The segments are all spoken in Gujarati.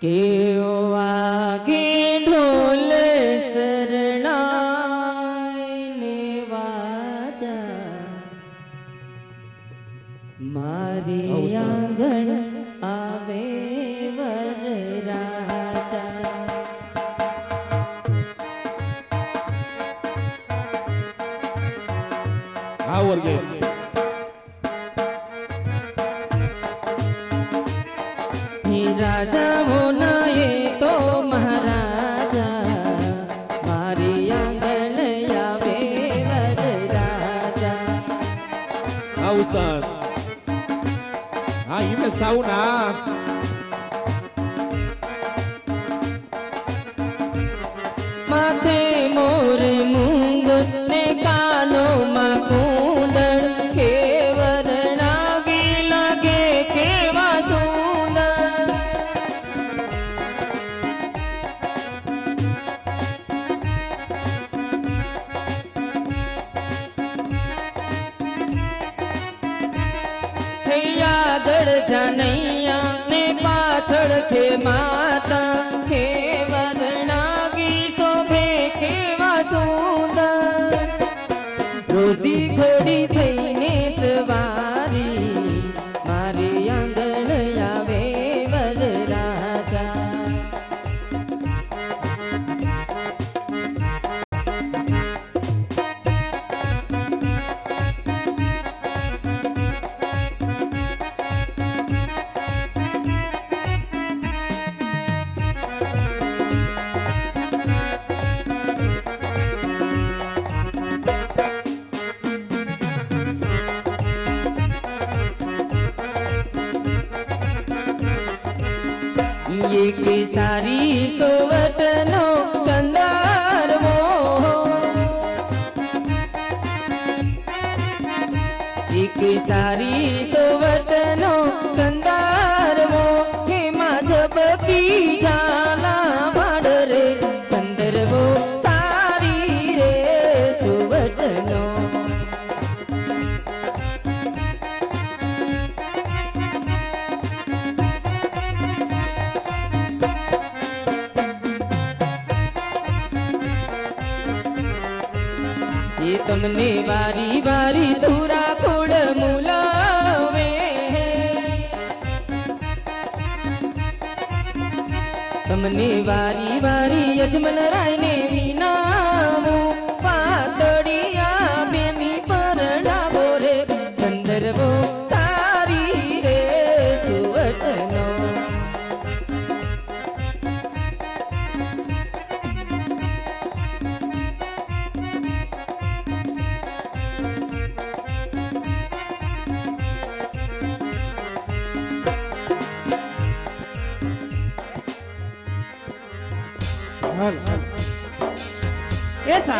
que Música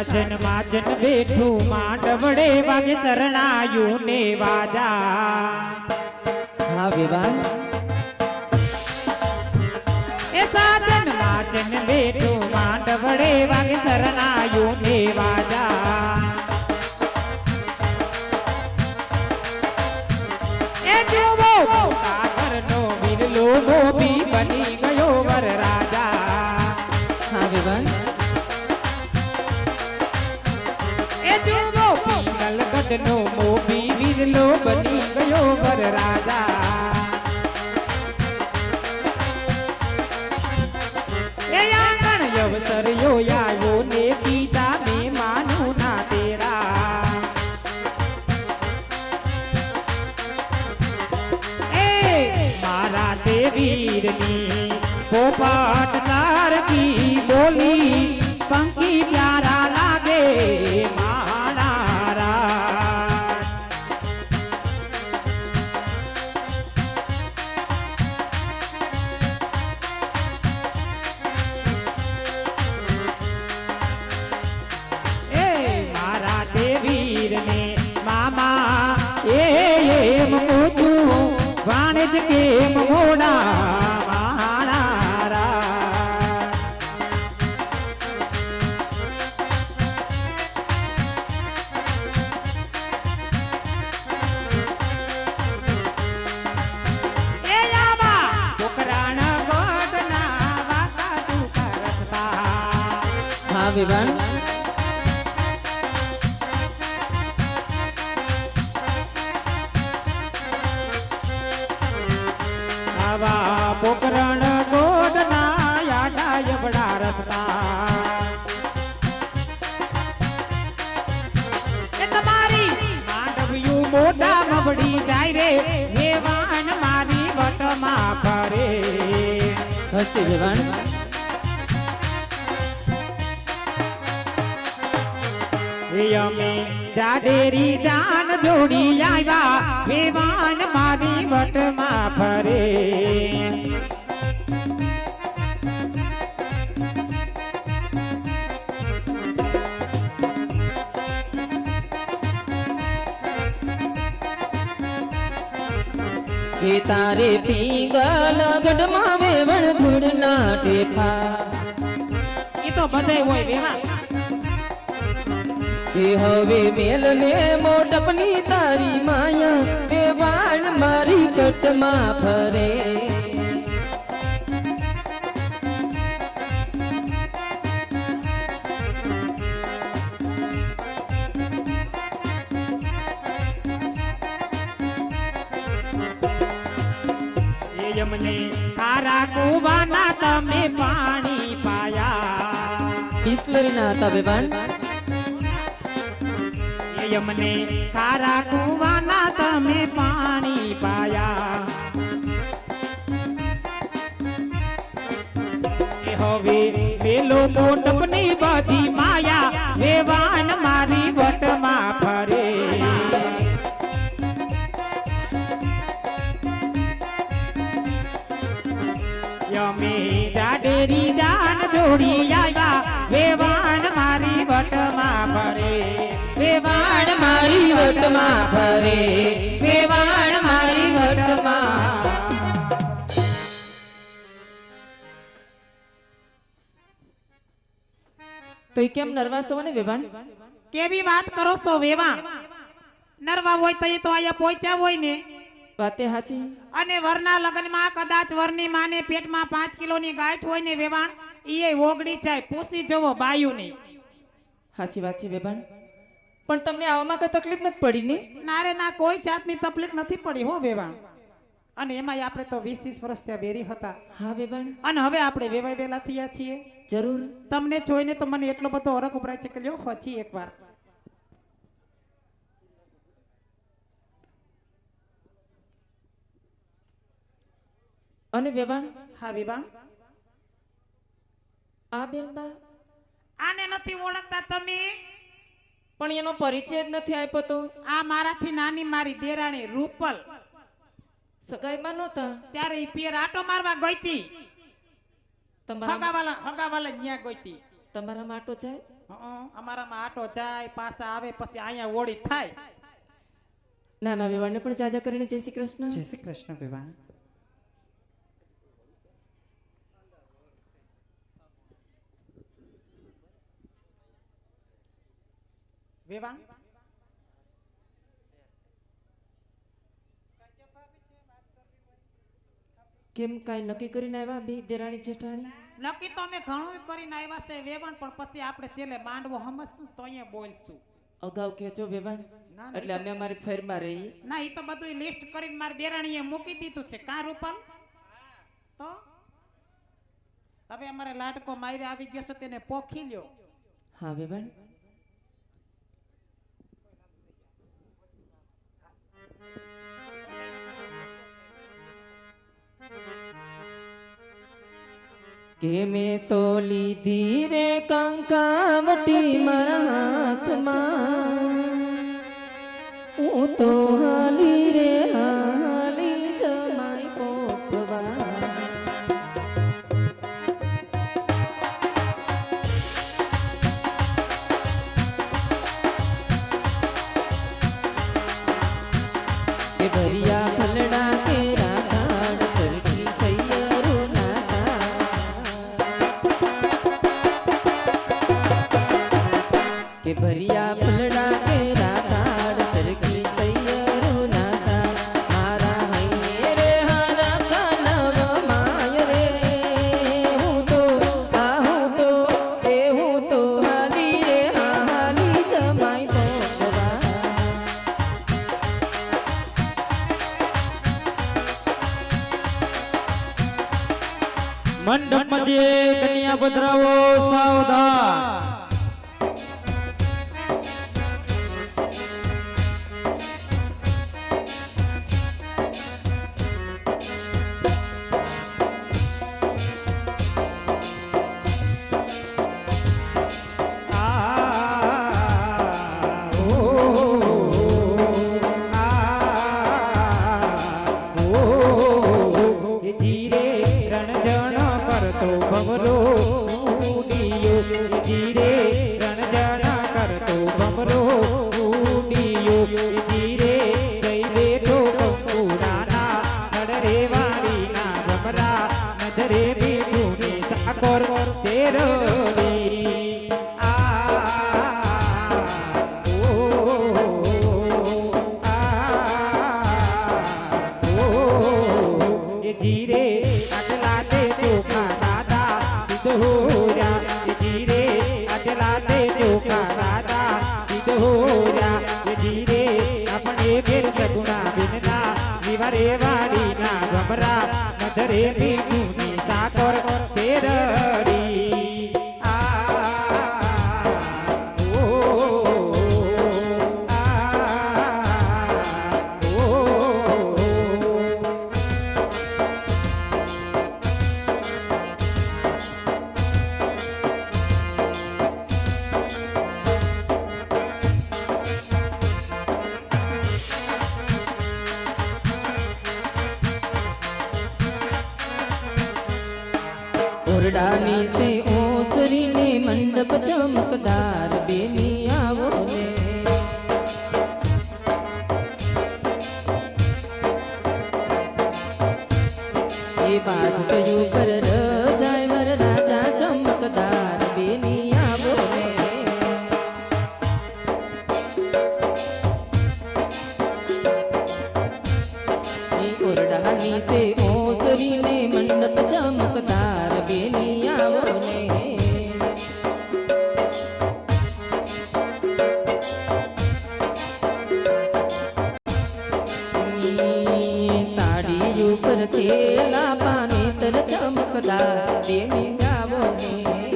સાજન માજન બેઠું માંડવડે વાગે શરણાયું ને વાજા. હા વિવાહ એ સાજન માજન બેઠું માંડવડે વાગે શરણાયું ને વાજા. પાણી જ કેમ મોડા વેવાણ એ અમે જાન જોડી આવ્યા વિમાન મારી વટમાં ફરે કે તારે પીગલ ગઢમાં વેવણ ધૂળના ટેપા. એ તો બધાય હોય વેવાણ કે હવે મેલ ને મોટપની તારી માયા વેવાણ મારી કટમાં ફરે. એ અમને ખારા કુવાના તમે પાણી પાયા. બિસ્લરીના હતા એ અમને ખારા કુવાના તમે પાણી પાયા. હવે મેલો મોટપની બધી માયા વેવાન મારી વટમાં કેમ નર્વા હોવા ને વેવાણ? કેવી વાત કરો છો વેવાણ? નરવા હોય તો એ તો અહીંયા પહોંચ્યા હોય ને. વાતે હાચી. અને વરના લગ્નમાં કદાચ વરની માને પેટમાં પાંચ કિલોની ગાંઠ હોય ને વેવાણ એ ઓગળી જાય. પૂછી જવો બાયુ ની હાચી વાત છે વેવાણ. પણ તમને આવવામાં કઈ તકલીફ નથી પડી ને? નારે ના કોઈ જાતની તકલીફ નથી પડી હો વેવાણ. અને એમાંય આપણે તો વીસ વીસ વર્ષ ત્યાં બેરી હતા. હા વેવાણ. અને હવે આપણે વેવાય વેલા થયા છીએ. જરૂર. તમને જોઈને તો મને એટલો બધો ઓરખ ઉભરાય છે કે લ્યો હોચી એકવાર. અને વેવાણ? હા વેવાણ. આ બેનબા? આને નથી ઓળખતા તમે? પણ એનો પરિચય જ નથી આપ્યો તો. આ મારાથી નાની મારી દેરાણી રૂપલ. સગાઈમાં નહોતા? ત્યારે પિયર આટો મારવા ગઈતી તમારા હગાવાલા હગાવાલા ન્યા ગોતી તમારામાં માટો જાય? હં, અમારામાં આટો જાય પાછા આવે પછી અહીંયા ઓળી થાય. નાના વેવાણને પણ જાજા કરીને જય શ્રી કૃષ્ણ. જય શ્રી કૃષ્ણ વિવાણ વિવાણ કેમ કાંઈ નક્કી કરીને આવ્યા બે દેરાણી જેઠાણી? નક્કી તો અમે ઘણું કરીને આવ્યા છે વેવાણ પણ પછી આપણે છેલ્લે માંડવો સમજશું તો અહીંયા બોલશું. અગાઉ કહેજો વેવાણ એટલે અમે અમારી ફેરમાં રહી ના એ તો બધું લિસ્ટ કરીને મારી દેરાણીએ મૂકી દીધું છે. કાં રૂપલ? તો? હવે અમારે લાડકો મારી આવી ગયો છે તેને પોખી લ્યો. હા વેવાણ. કે મેં તો લીધી રે કંકાવટી મારા હું તો હાલી કે हो ઓરડાની સે ઓસરીને મંડપ ચમકદાર બેની આવો ને. એ બાજુ કયું sabe me abonir.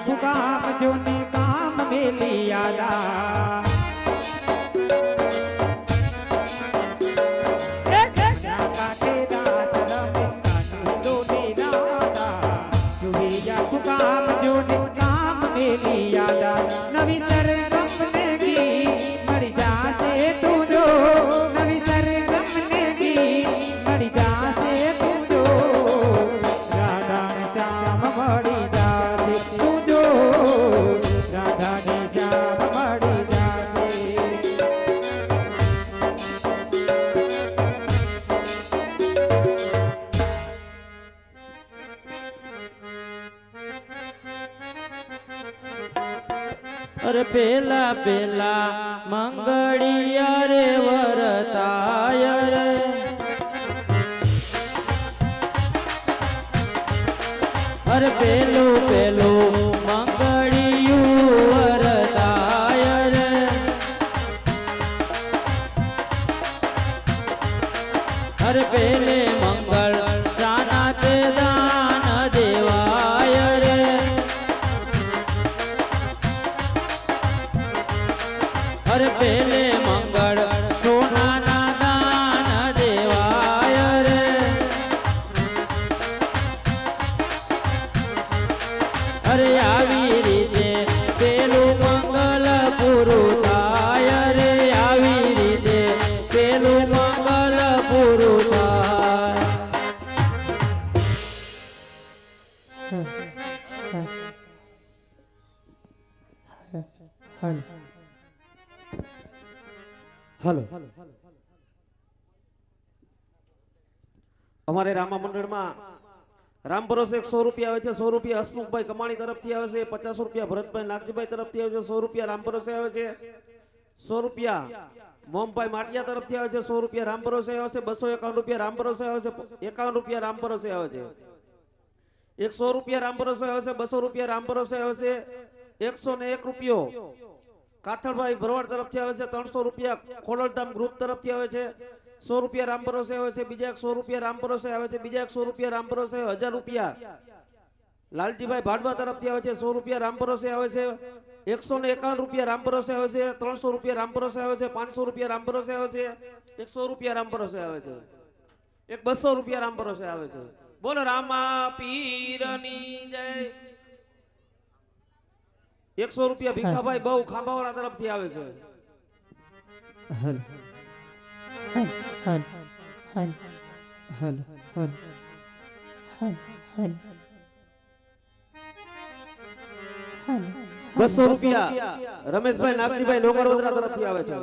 આખું કામ જોને કામ મેલિયાલા અરે પેલા પેલા મંગળિયા રે વરતાય રે. અરે પેલું રામ ભરોસે એક સો રૂપિયા આવે છે સો રૂપિયા હસમુખભાઈ કમાણી તરફથી આવે છે પચાસ રૂપિયા ભરતભાઈ નાગજીભાઈ તરફથી આવે છે સો રૂપિયા રામ ભરોસે આવે છે સો રૂપિયા મોમભાઈ માટિયા તરફથી આવે છે સો રૂપિયા રામ ભરોસે આવે છે બસો એકાવન રૂપિયા રામ ભરોસે આવે છે એકાવન રૂપિયા રામ ભરોસે આવે છે એકસો રૂપિયા રામ ભરોસે આવે છે બસો રૂપિયા રામ ભરોસે આવે છે એકસો ને એક રૂપિયો કાથળભાઈ ભરવાડ તરફથી આવે છે ત્રણસો રૂપિયા ખોડલધામ ગ્રુપ તરફથી આવે છે સો રૂપિયા રામ ભરોસે આવે છે, બીજા એક રૂપિયા રામ ભરોસે આવે છે, બીજા એક રૂપિયા રામ ભરોસે હજાર રૂપિયા. લાલજીભાઈ ભાડવા તરફથી આવે છે, સો રૂપિયા રામ ભરોસે આવે છે, એકસો ને એકાવન રૂપિયા રામ ભરોસે આવે છે, ત્રણસો રૂપિયા રામ ભરોસે આવે છે, પાંચસો રૂપિયા રામ ભરોસે આવે છે, એકસો રૂપિયા રામ ભરોસે આવે છે, એક બસો રૂપિયા રામ ભરોસે આવે છે. બોલો, રામા પીરની જય. એકસો રૂપિયા ભીખાભાઈ બહુ ખાંભાવાળા તરફથી આવે છે. હલ હલ હલ હલ હલ હલ હલ બસો રૂપિયા રમેશભાઈ નાગજીભાઈ લોકોડોદરા તરફથી આવે છે.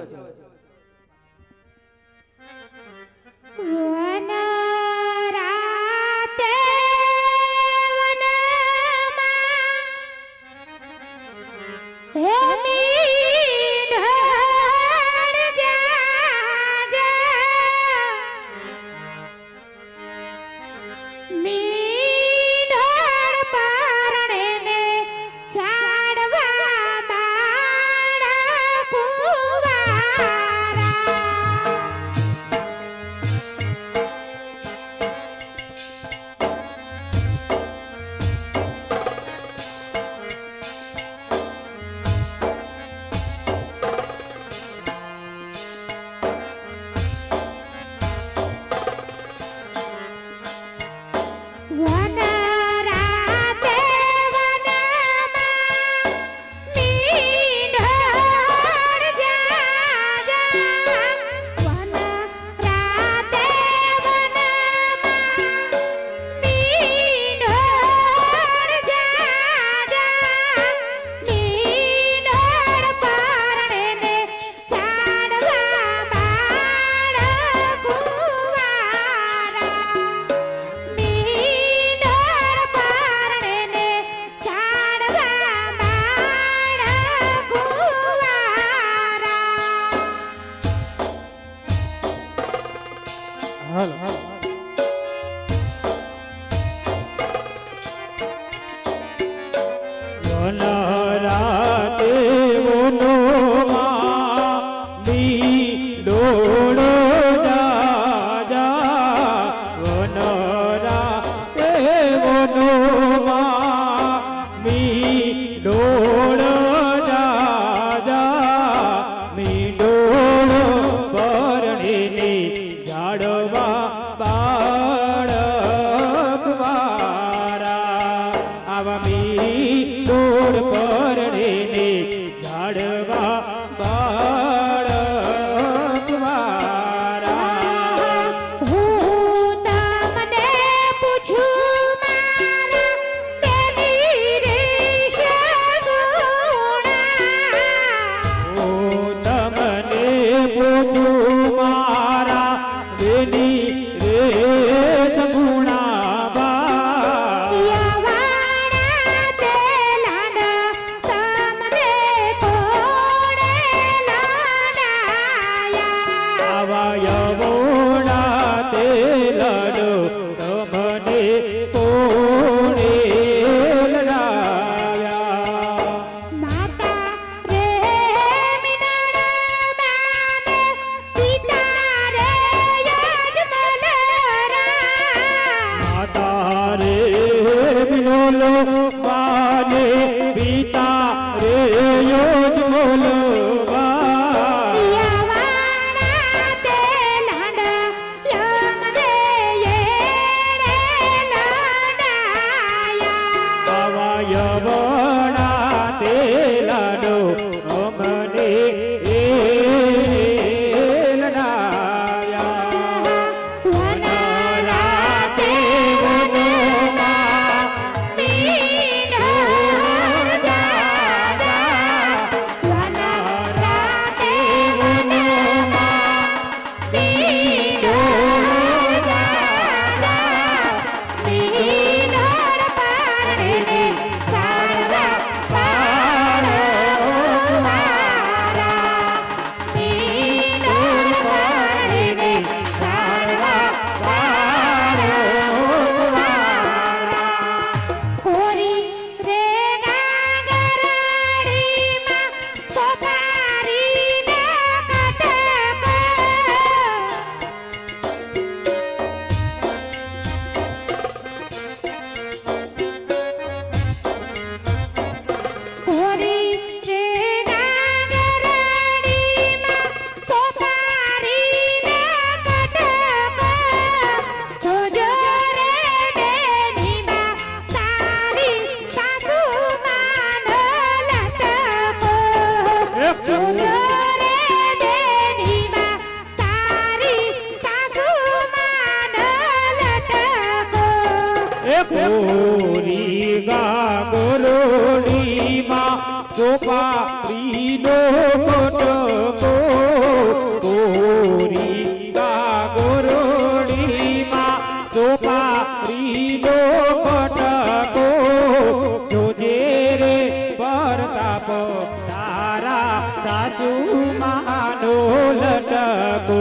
ટકો તારા સાજુ માનો લટકો.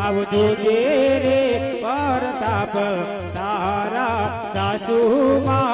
આવજો જે રે પરતાપ. તારા સાજુ મા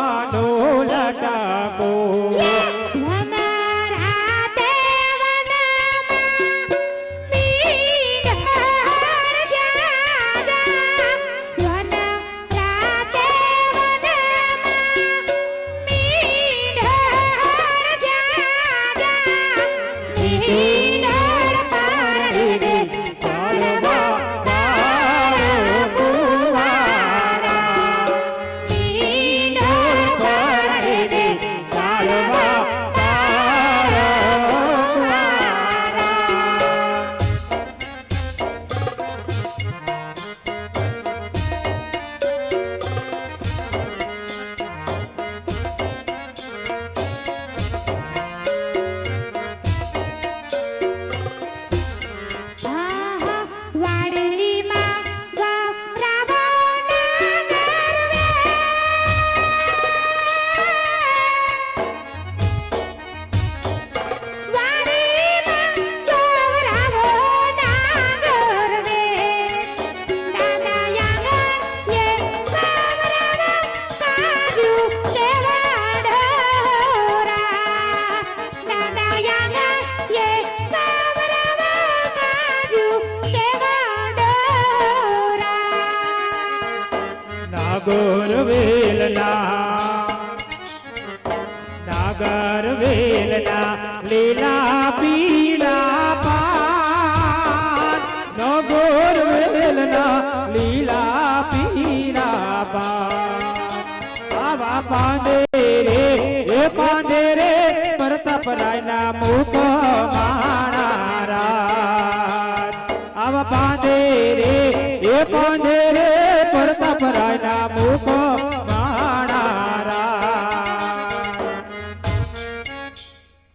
ડાગર વેલના ડાગર વેલના લીલા પીલા પાન ડાગર વેલના લીલા